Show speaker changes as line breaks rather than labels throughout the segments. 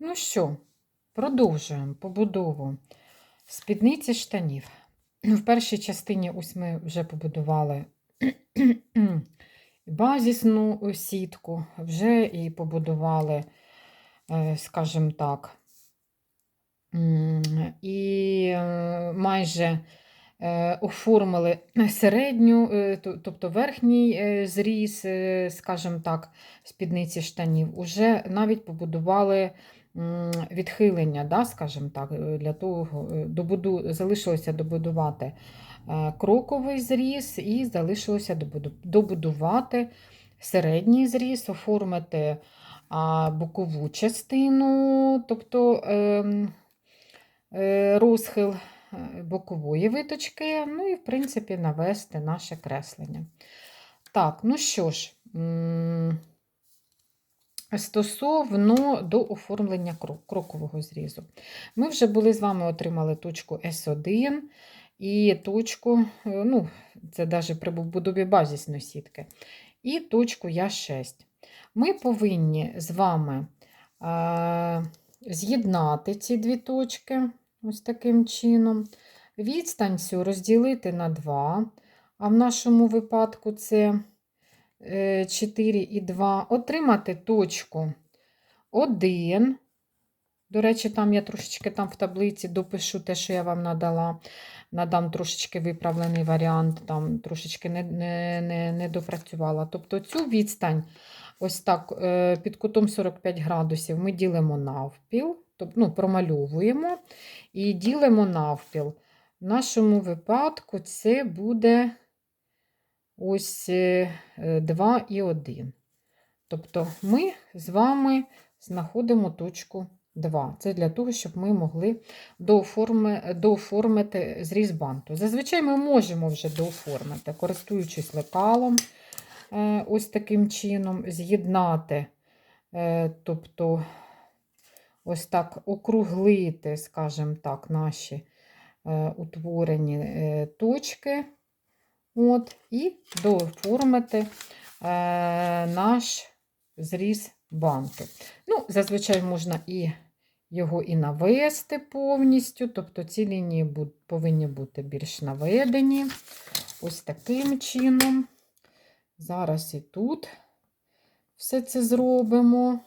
Ну що, продовжуємо побудову спідниці штанів. В першій частині ось ми вже побудували базісну сітку, вже і побудували, е, скажімо так, і е, майже е, оформили середню, тобто верхній зріз, скажімо так, спідниці штанів. Уже навіть побудували відхилення, да, скажімо так, е, для того, е, добуду, залишилося добудувати е, кроковий зріз і залишилося добудувати середній зріз, оформити бокову частину, тобто ем, розхил бокової виточки, ну і, в принципі, навести наше креслення. Так, ну що ж, стосовно до оформлення кро- крокового зрізу. Ми вже були з вами отримали точку S1 і точку, е, ну, це навіть при побудові базисної сітки, і точку Я6. Ми повинні з вами з'єднати ці дві точки ось таким чином. Відстань цю розділити на 2, а в нашому випадку це 4 і 2. Отримати точку 1. До речі, там я трошечки там в таблиці допишу те, що я вам надала. Надам трошечки виправлений варіант, там трошечки не, не, не, не допрацювала. Тобто цю відстань, ось так, е, під кутом 45 градусів, ми ділимо навпіл, тобто, ну, промальовуємо і ділимо навпіл. В нашому випадку це буде ось 2 і 1. Тобто ми з вами знаходимо точку 2. Це для того, щоб ми могли дооформи- дооформити зріз банту. Зазвичай ми можемо вже дооформити, користуючись лекалом, е, ось таким чином, з'єднати, е, тобто ось так округлити, скажімо так, наші е, утворені е, точки. От, і дооформити е, наш зріз банки. Ну, зазвичай можна і його і навести повністю, тобто ці лінії повинні бути більш наведені. Ось таким чином. Зараз і тут все це зробимо.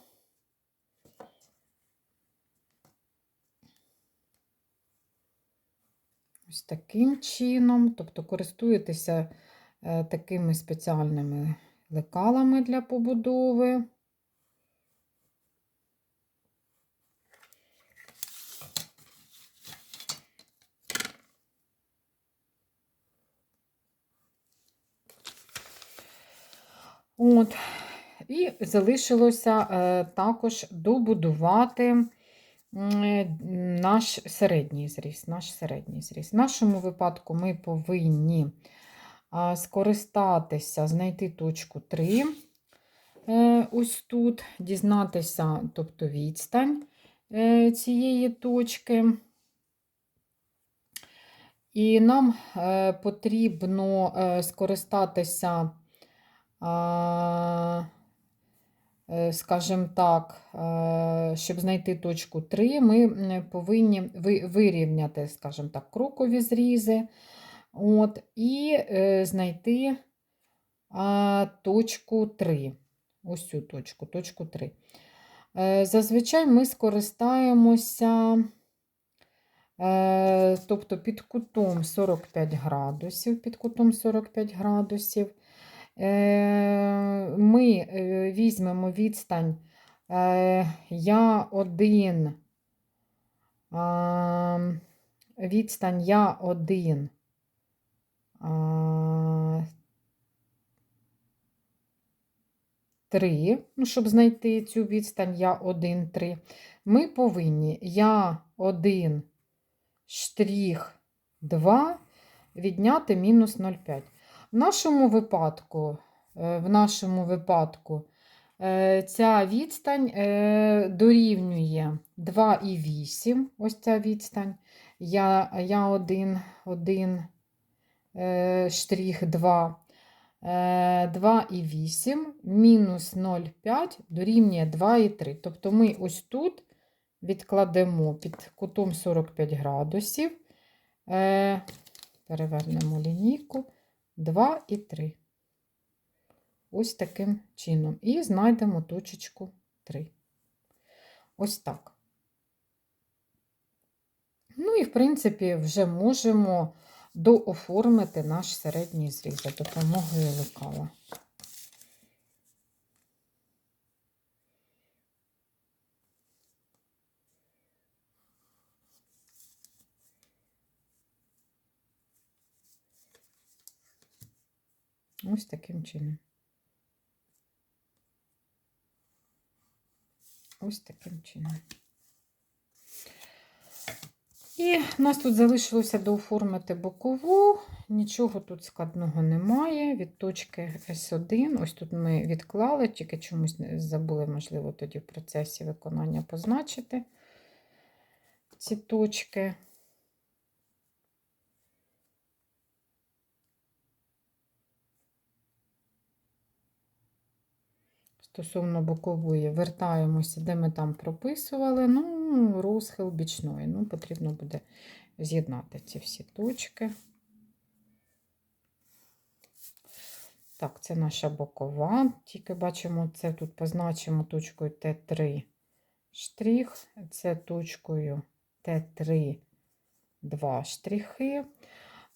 Ось таким чином, тобто користуєтеся е, такими спеціальними лекалами для побудови. От. І залишилося е, також добудувати наш середній зріз. Наш середній зріз. В нашому випадку ми повинні скористатися, знайти точку 3. е, Ось тут, дізнатися, тобто відстань е, цієї точки. І нам е, потрібно е, скористатися, е, скажімо так, е, щоб знайти точку 3, ми повинні вирівняти, скажімо так, крокові зрізи. От, і е, знайти точку 3. Ось цю точку, точку 3. Е, зазвичай ми скористаємося, е, тобто під кутом 45 градусів, під кутом 45 градусів. Е, ми е, візьмемо відстань. Е, я 1, а, відстань я 1 а, 3, ну, щоб знайти цю відстань я 1, 3, ми повинні я 1 штрих 2 відняти мінус 0,5. В нашому випадку, е, в нашому випадку ця відстань е, дорівнює 2,8. Ось ця відстань. Я, я 1, 1 е, штрих 2. Е, 2,8 мінус 0,5 дорівнює 2,3. Тобто ми ось тут відкладемо під кутом 45 градусів, е, перевернемо лінійку 2 і 3. Ось таким чином. І знайдемо точечку 3. Ось так. Ну і, в принципі, вже можемо дооформити наш середній зріз за допомогою лекала. Ось таким чином. Ось таким чином. І в нас тут залишилося дооформити бокову, нічого тут складного немає. Від точки С1, ось тут ми відклали, тільки чомусь забули, можливо, тоді в процесі виконання позначити ці точки. Стосовно бокової, вертаємося, де ми там прописували. Ну, розхил бічної. Ну, потрібно буде з'єднати ці всі точки. Так, це наша бокова. Тільки бачимо, це тут позначимо точкою Т3 штрих, це точкою Т3 два штрихи.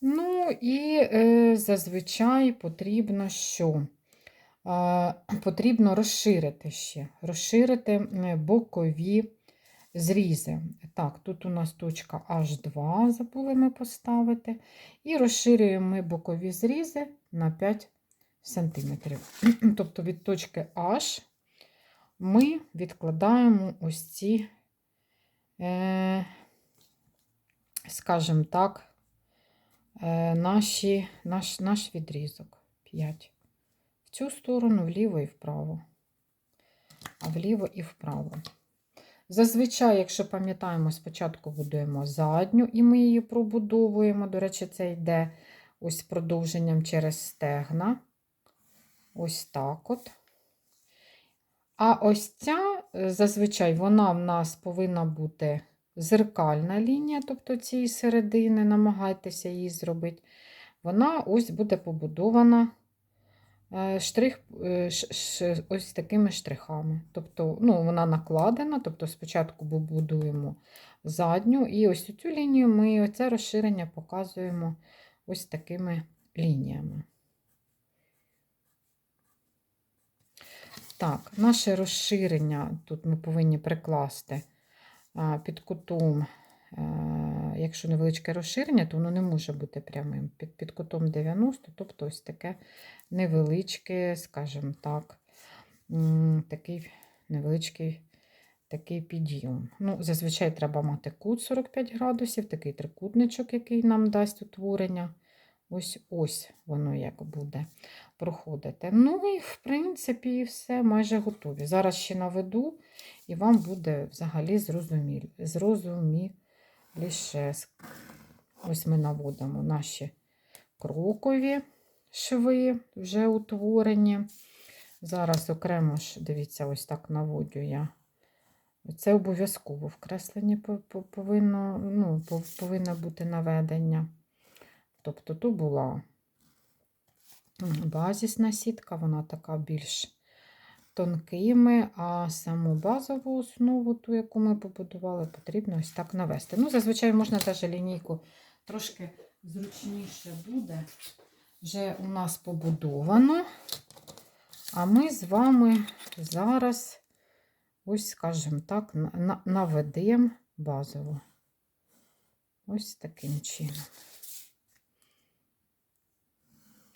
Ну і е, зазвичай потрібно що? Потрібно розширити ще, розширити бокові зрізи. Так, тут у нас точка H2, забули ми поставити. І розширюємо ми бокові зрізи на 5 см. Тобто від точки H ми відкладаємо ось ці, е, скажімо так, е, наші, наш, наш відрізок 5 цю сторону, вліво і вправо, а вліво і вправо. Зазвичай, якщо пам'ятаємо, спочатку будуємо задню, і ми її пробудовуємо. До речі, це йде ось продовженням через стегна. Ось так от. А ось ця, е, зазвичай, вона в нас повинна бути зеркальна лінія, тобто цієї середини, намагайтеся її зробити. Вона ось буде побудована штрих е, ось такими штрихами. Тобто, ну, вона накладена, тобто спочатку будуємо задню, і ось цю лінію ми оце розширення показуємо ось такими лініями. Так, наше розширення тут ми повинні прикласти під кутом Е, якщо невеличке розширення, то воно не може бути прямим. Під під кутом 90, тобто ось таке невеличке, скажімо так, такий невеличкий такий підйом. Ну, Зазвичай треба мати кут 45 градусів, такий трикутничок, який нам дасть утворення. Ось ось воно як буде проходити. Ну і, в принципі, все майже готові. Зараз ще наведу, і вам буде взагалі зрозуміло лішеск. Ось ми наводимо наші крокові шви, вже утворені. Зараз окремо ж, дивіться, ось так наводю я. Це обов'язково вкреслені повинно, ну, повинно бути наведення. Тобто тут була базісна сітка, вона така більш тонкими, а саму базову основу, ту, яку ми побудували, потрібно ось так навести. Ну, Зазвичай можна теж лінійку трошки зручніше буде. Вже у нас побудовано. А ми з вами зараз, ось, скажімо так, наведемо базову. Ось таким чином.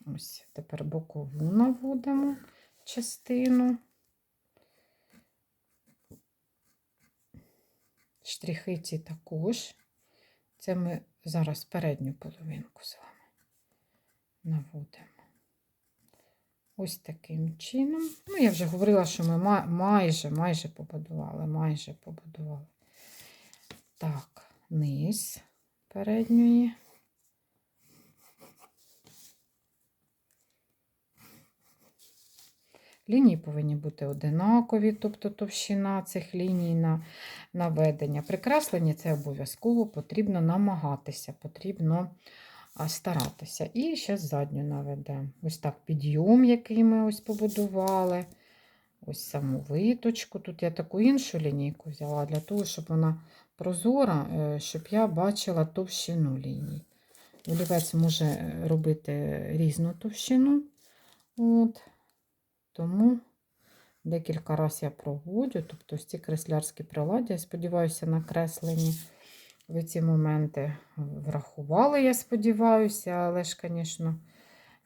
Ось тепер бокову наводимо частину. Штрихи ці також. Це ми зараз передню половинку з вами наводимо. Ось таким чином. Ну, я вже говорила, що ми майже майже побудували, майже побудували. Так, низ передньої. Лінії повинні бути одинакові, тобто товщина цих ліній на наведення. При кресленні це обов'язково потрібно намагатися, потрібно старатися. І ще задню наведемо. Ось так підйом, який ми ось побудували. Ось саму виточку. Тут я таку іншу лінійку взяла для того, щоб вона прозора, е, щоб я бачила товщину ліній. Олівець може е, робити різну товщину. От. Тому декілька разів я проводжу, тобто ці креслярські приладдя, я сподіваюся, накреслені. Ви ці моменти врахували, я сподіваюся, але ж, звісно,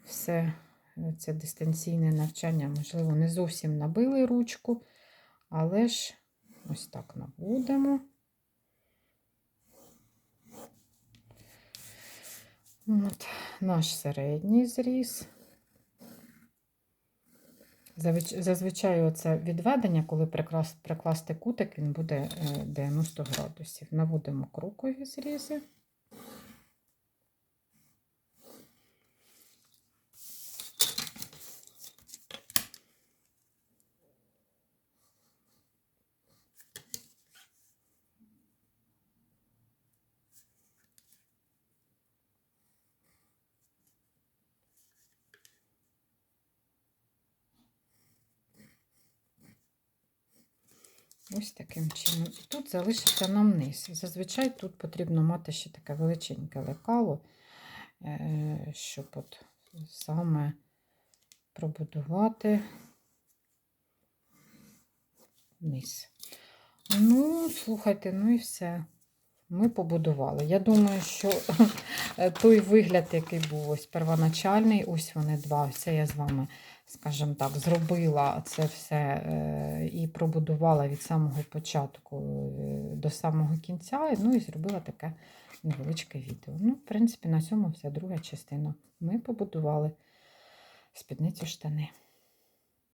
все е, це дистанційне навчання, можливо, не зовсім набили ручку, але ж ось так наводимо. От, наш середній зріз. Зазвичай оце відведення, коли приклас- прикласти кутик, він буде е, 90 градусів. Наводимо крукові зрізи. Ось таким чином. І тут залишиться нам низ. Зазвичай тут потрібно мати ще таке величеньке лекало, е, щоб от саме пробудувати низ. Ну, слухайте, ну і все. Ми побудували. Я думаю, що той вигляд, який був ось первоначальний, ось вони два. Це я з вами, скажімо так, зробила це все е, і пробудувала від самого початку е, до самого кінця. Ну і зробила таке невеличке відео. Ну, в принципі, на цьому вся друга частина. Ми побудували спідницю штани.